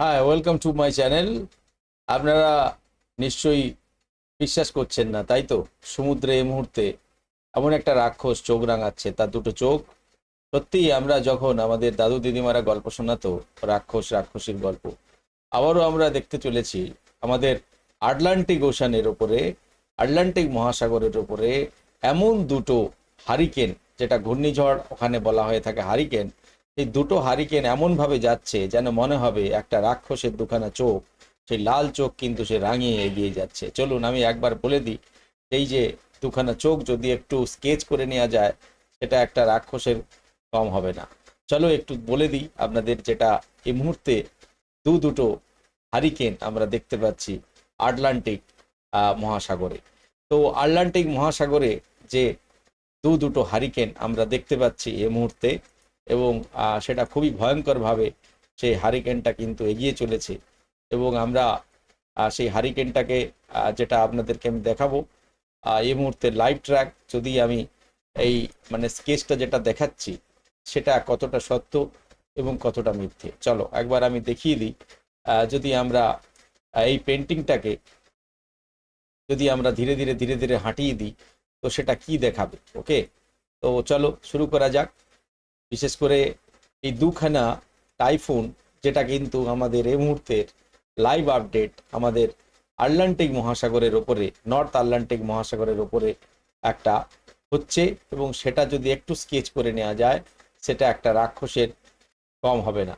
হ্যাঁ welcome to my channel আপনারা নিশ্চয়ই বিশ্বাস করছেন না, তাই তো? সমুদ্রে এই মুহূর্তে এমন একটা রাক্ষস চোখ রাঙাচ্ছে, তার দুটো চোখ। সত্যিই আমরা যখন আমাদের দাদু দিদিমারা গল্প শোনাতো, রাক্ষস রাক্ষসীর গল্প, আবারও আমরা দেখতে চলেছি আমাদের আটলান্টিক ওশানের ওপরে, আটলান্টিক মহাসাগরের ওপরে এমন দুটো হারিকেন, যেটা ঘূর্ণিঝড় ওখানে বলা হয়ে থাকে হারিকেন এই দুটো হারিকেন এমনভাবে যাচ্ছে যেন মনে হবে একটা রাক্ষসের দুখানা চোখ, সেই লাল চোখ কিন্তু সে রাঙিয়ে এগিয়ে যাচ্ছে। চলুন, আমি একবার বলে দিই, এই যে দুখানা চোখ যদি একটু স্কেচ করে নেওয়া যায়, সেটা একটা রাক্ষসের কম হবে না। চলো একটু বলে দিই আপনাদের যেটা এই মুহূর্তে দু দুটো হারিকেন আমরা দেখতে পাচ্ছি আটলান্টিক মহাসাগরে। তো আটলান্টিক মহাসাগরে যে দু দুটো হারিকেন আমরা দেখতে পাচ্ছি এই মুহূর্তে এবং সেটা খুবই ভয়ঙ্করভাবে সেই হারিকেনটা কিন্তু এগিয়ে চলেছে। এবং আমরা সেই হারিকেনটাকে যেটা আপনাদেরকে আমি দেখাবো এই মুহূর্তে লাইভ ট্র্যাক যদি আমি এই মানে স্কেচটা যেটা দেখাচ্ছি, সেটা কতটা সত্য এবং কতটা মিথ্যে। চলো, একবার আমি দেখিয়ে দিই। যদি আমরা এই পেন্টিংটাকে যদি আমরা ধীরে ধীরে ধীরে ধীরে হাঁটিয়ে দিই, তো সেটা কি দেখাবে? ওকে তো চলো, শুরু করা যাক। বিশেষ করে এই দুখানা টাইফুন যেটা কিন্তু আমাদের এই মুহূর্তের লাইভ আপডেট আমাদের আটলান্টিক মহাসাগরের ওপরে নর্থ আটলান্টিক মহাসাগরের ওপরে একটা হচ্ছে এবং সেটা যদি একটু স্কেচ করে নেওয়া যায়, সেটা একটা রাক্ষসের কম হবে না।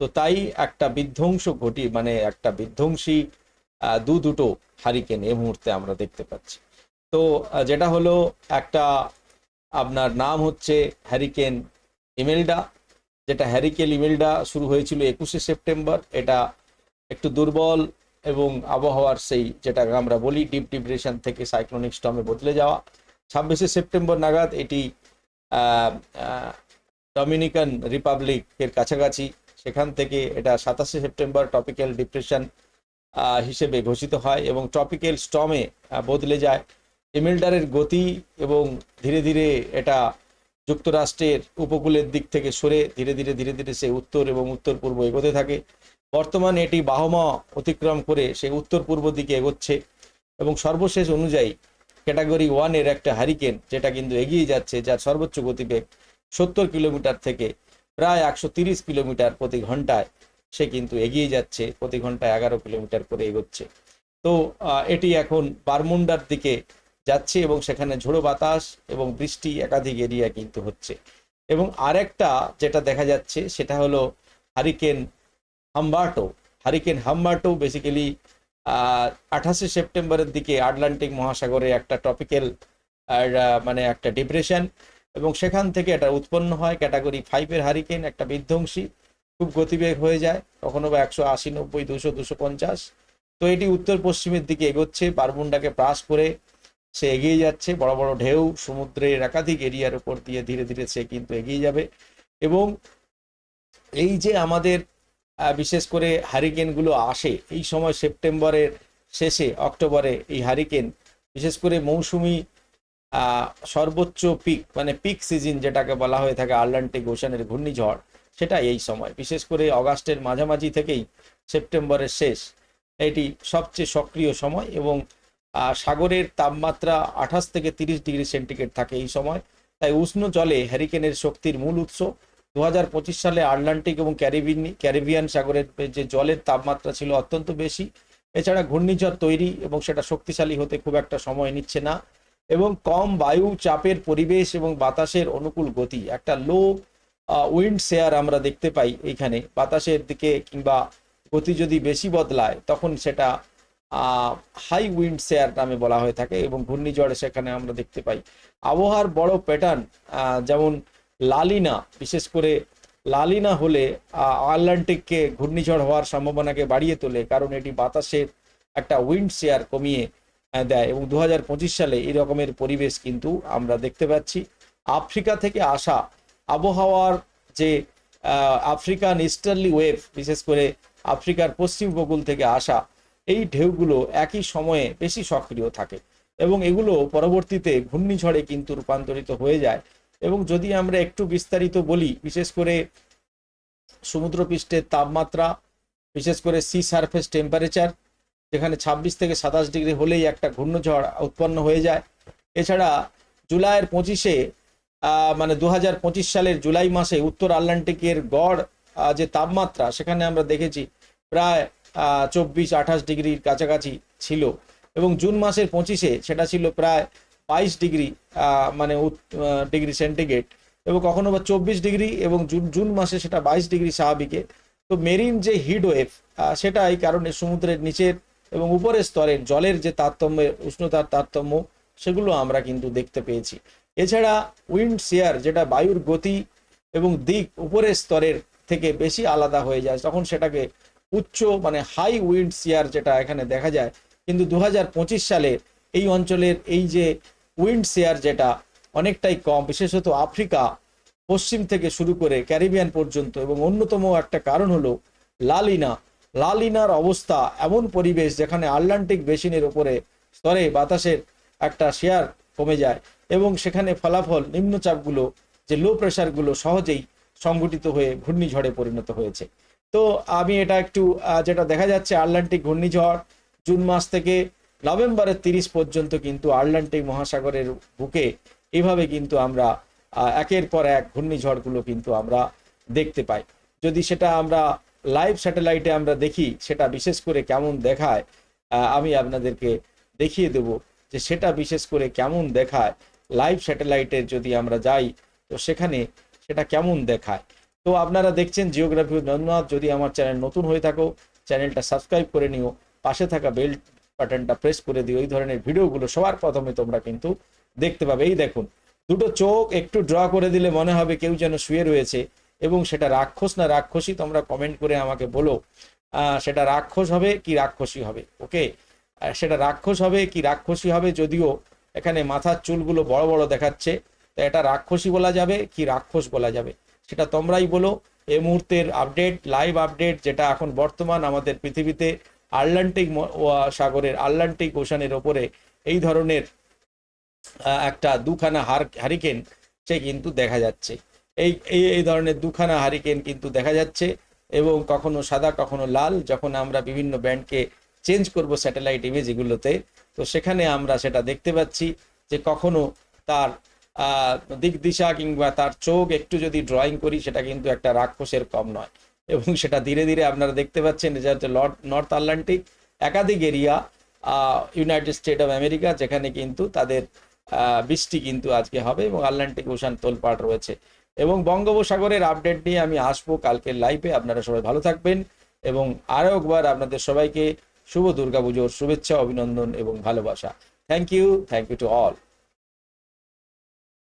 তো তাই একটা বিধ্বংস ঘটি মানে একটা বিধ্বংসী দু দুটো হারিকেন এই মুহূর্তে আমরা দেখতে পাচ্ছি। তো যেটা হলো একটা আপনার নাম হচ্ছে হ্যারিকেন ইমেলডা যেটা হ্যারিকেল ইমেলডা শুরু হয়েছিল একুশে সেপ্টেম্বর, এটা একটু দুর্বল এবং আবহাওয়ার সেই যেটা আমরা বলি ডিপ ডিপ্রেশন থেকে সাইক্লোনিক স্টর্মে বদলে যাওয়া। ছাব্বিশে সেপ্টেম্বর নাগাদ এটি ডমিনিকান রিপাবলিকের কাছাকাছি। সেখান থেকে এটা সাতাশে সেপ্টেম্বর টপিক্যাল ডিপ্রেশন হিসেবে ঘোষিত হয় এবং টপিক্যাল স্টর্মে বদলে যায়। এমিল্ডারের গতি এবং ধীরে ধীরে এটা যুক্তরাষ্ট্রের উপকূলের দিক থেকে সরে ধীরে ধীরে ধীরে ধীরে সে উত্তর এবং উত্তর পূর্ব এগোতে থাকে। বর্তমানে এটি বাহমা অতিক্রম করে সে উত্তর পূর্ব দিকে এগোচ্ছে এবং সর্বশেষ অনুযায়ী ক্যাটাগরি ওয়ানের একটা হারিকেন যেটা কিন্তু এগিয়ে যাচ্ছে যার সর্বোচ্চ গতিবেগ সত্তর কিলোমিটার থেকে প্রায় একশো তিরিশ কিলোমিটার প্রতি ঘন্টায় সে কিন্তু এগিয়ে যাচ্ছে, প্রতি ঘন্টায় এগারো কিলোমিটার করে এগোচ্ছে। তো এটি এখন বারমুন্ডার দিকে যাচ্ছে এবং সেখানে ঝোড়ো বাতাস এবং বৃষ্টি একাধিক এরিয়া কিন্তু হচ্ছে। এবং আরেকটা যেটা দেখা যাচ্ছে, সেটা হলো hurricane Humberto. Hurricane Humberto basically আঠাশে সেপ্টেম্বরের দিকে আটলান্টিক মহাসাগরে একটা টপিক্যাল মানে একটা ডিপ্রেশন এবং সেখান থেকে এটা উৎপন্ন হয় ক্যাটাগরি ফাইভের হারিকেন, একটা বিধ্বংসী, খুব গতিবেগ হয়ে যায়, কখনো বা একশো আশি, নব্বই, দুশো দুশো পঞ্চাশ। তো এটি উত্তর পশ্চিমের দিকে এগোচ্ছে, বারমুন্ডাকে প্রাস করে সে এগিয়ে যাচ্ছে, বড় বড় ঢেউ সমুদ্রের একাধিক এরিয়ার উপর দিয়ে ধীরে ধীরে সে কিন্তু এগিয়ে যাবে। এবং এই যে আমাদের বিশেষ করে হারিকেনগুলো আসে, এই সময় সেপ্টেম্বরের শেষে, অক্টোবরে এই হারিকেন, বিশেষ করে মৌসুমি সর্বোচ্চ পিক মানে পিক সিজন যেটাকে বলা হয়ে থাকে, আটলান্টিক ওশানের ঘূর্ণিঝড়, সেটা এই সময়। বিশেষ করে অগাস্টের মাঝামাঝি থেকেই সেপ্টেম্বরের শেষ, এটি সবচেয়ে সক্রিয় সময় এবং সাগরের তাপমাত্রা আঠাশ থেকে তিরিশ ডিগ্রি সেন্টিগ্রেড থাকে এই সময়। তাই উষ্ণ জলে হ্যারিকেনের শক্তির মূল উৎস। দু হাজার পঁচিশ সালে আটলান্টিক এবং ক্যারিবিয়ান ক্যারিবিয়ান সাগরের যে জলের তাপমাত্রা ছিল অত্যন্ত বেশি। এছাড়া ঘূর্ণিঝড় তৈরি এবং সেটা শক্তিশালী হতে খুব একটা সময় নিচ্ছে না। এবং কম বায়ু চাপের পরিবেশ এবং বাতাসের অনুকূল গতি, একটা লো উইন্ড শেয়ার আমরা দেখতে পাই এইখানে বাতাসের দিকে কিংবা গতি যদি বেশি বদলায়, তখন সেটা হাই উইন্ড শেয়ার নামে বলা হয়ে থাকে এবং ঘূর্ণিঝড়ে সেখানে আমরা দেখতে পাই। আবহাওয়ার বড় প্যাটার্ন যেমন লালিনা, বিশেষ করে লালিনা হলে আটলান্টিককে ঘূর্ণিঝড় হওয়ার সম্ভাবনাকে বাড়িয়ে তোলে, কারণ এটি বাতাসের একটা উইন্ড শেয়ার কমিয়ে দেয় এবং দু হাজার পঁচিশ সালে এই রকমের পরিবেশ কিন্তু আমরা দেখতে পাচ্ছি। আফ্রিকা থেকে আসা আবহাওয়ার যে আফ্রিকান ইস্টার্লি ওয়েভ বিশেষ করে আফ্রিকার পশ্চিম উপকূল থেকে আসা এই ঢেউগুলো একই সময়ে বেশি সক্রিয় থাকে এবং এগুলো পরবর্তীতে ঘূর্ণিঝড়ে কিন্তু রূপান্তরিত হয়ে যায়। এবং যদি আমরা একটু বিস্তারিত বলি, বিশেষ করে সমুদ্রপৃষ্ঠের তাপমাত্রা, বিশেষ করে সি সারফেস টেম্পারেচার যেখানে ছাব্বিশ থেকে সাতাশ ডিগ্রি হলেই একটা ঘূর্ণঝড় উৎপন্ন হয়ে যায়। এছাড়া জুলাইয়ের পঁচিশে মানে দু হাজার পঁচিশ সালের জুলাই মাসে উত্তর আটলান্টিকের গড় যে তাপমাত্রা, সেখানে আমরা দেখেছি প্রায় চব্বিশ আঠাশ ডিগ্রির কাছাকাছি ছিল। এবং জুন মাসের পঁচিশে সেটা ছিল প্রায় বাইশ ডিগ্রি মানে ডিগ্রি সেন্টিগ্রেড। এবং কখনো বা চব্বিশ ডিগ্রি এবং জুন জুন মাসে সেটা বাইশ ডিগ্রি স্বাভাবিকে। তো মেরিন যে হিট ওয়েভ সেটা এই কারণে সমুদ্রের নিচের এবং উপরের স্তরের জলের যে তারতম্য, উষ্ণতার তারতম্য, সেগুলো আমরা কিন্তু দেখতে পেয়েছি। এছাড়া উইন্ড শেয়ার, যেটা বায়ুর গতি এবং দিক উপরের স্তরের থেকে বেশি আলাদা হয়ে যায়, তখন সেটাকে উচ্চ মানে হাই উইন্ড শেয়ার যেটা এখানে দেখা যায়। কিন্তু দু হাজার পঁচিশ সালে এই অঞ্চলের এই যে উইন্ড শেয়ার যেটা অনেকটাই কম, বিশেষত আফ্রিকা, পশ্চিম থেকে শুরু করে ক্যারিবিয়ান পর্যন্ত এবং অন্যতম একটা কারণ হলো লালিনা। লালিনার অবস্থা এমন পরিবেশ যেখানে আটলান্টিক বেসিনের ওপরে স্তরে বাতাসের একটা শেয়ার কমে যায় এবং সেখানে ফলাফল, নিম্নচাপগুলো, যে লো প্রেশারগুলো সহজেই সংগঠিত হয়ে ঘূর্ণিঝড়ে পরিণত হয়েছে। তো আমি এটা একটু যেটা দেখা যাচ্ছে আটলান্টিক ঘূর্ণিঝড় জুন মাস থেকে নভেম্বরের তিরিশ পর্যন্ত কিন্তু আটলান্টিক মহাসাগরের বুকে এভাবে কিন্তু আমরা একের পর এক ঘূর্ণিঝড়গুলো কিন্তু আমরা দেখতে পাই। যদি সেটা আমরা লাইভ স্যাটেলাইটে আমরা দেখি, সেটা বিশেষ করে কেমন দেখায় আমি আপনাদেরকে দেখিয়ে দেব যে সেটা বিশেষ করে কেমন দেখায়। লাইভ স্যাটেলাইটের যদি আমরা যাই, তো সেখানে সেটা কেমন দেখায়। তো আপনারা দেখছেন জিওগ্রাফি নন্দনাথ যদি আমার চ্যানেল নতুন হয়ে থাকো চ্যানেলটা সাবস্ক্রাইব করে নিও, পাশে থাকা বেল বাটনটা প্রেস করে দিও। এই ধরনের ভিডিওগুলো সবার প্রথমে তোমরা কিন্তু দেখতে পাবে। এই দেখুন, দুটো চোখ একটু ড্র করে দিলে মনে হবে কেউ যেন শুয়ে রয়েছে এবং সেটা রাক্ষস না রাক্ষসী, তোমরা কমেন্ট করে আমাকে বলো সেটা রাক্ষস হবে কি রাক্ষসী হবে? ওকে সেটা রাক্ষস হবে কি রাক্ষসী হবে? যদিও এখানে মাথার চুলগুলো বড় বড় দেখাচ্ছে, তো এটা রাক্ষসী বলা যাবে কি রাক্ষস বলা যাবে? সেটা তোমরাই বলো। এই মুহূর্তের আপডেট লাইভ আপডেট যেটা এখন বর্তমান আমাদের পৃথিবীতে আটলান্টিক সাগরের আটলান্টিক ওশানের ওপরে এই ধরনের একটা দুখানা হার হারিকেন সে কিন্তু দেখা যাচ্ছে। এই এই ধরনের দুখানা হারিকেন কিন্তু দেখা যাচ্ছে এবং কখনো সাদা, কখনো লাল যখন আমরা বিভিন্ন ব্যান্ডকে চেঞ্জ করব স্যাটেলাইট ইমেজগুলোতে তো সেখানে আমরা সেটা দেখতে পাচ্ছি যে কখনো তার দিক দিশা কিংবা তার চোখ একটু যদি ড্রয়িং করি, সেটা কিন্তু একটা রাক্ষসের কম নয়। এবং সেটা ধীরে ধীরে আপনারা দেখতে পাচ্ছেন, যে হচ্ছে লর্ড, নর্থ আটলান্টিক একাধিক area United State of America, যেখানে কিন্তু তাদের বৃষ্টি কিন্তু আজকে হবে এবং আটলান্টিক ওশান তোলপাড় রয়েছে। এবং বঙ্গোপসাগরের আপডেট নিয়ে আমি আসব কালকের লাইভে আপনারা সবাই ভালো থাকবেন এবং আরও একবার আপনাদের সবাইকে শুভ দুর্গাপুজোর শুভেচ্ছা, অভিনন্দন এবং ভালোবাসা। Thank you thank you to all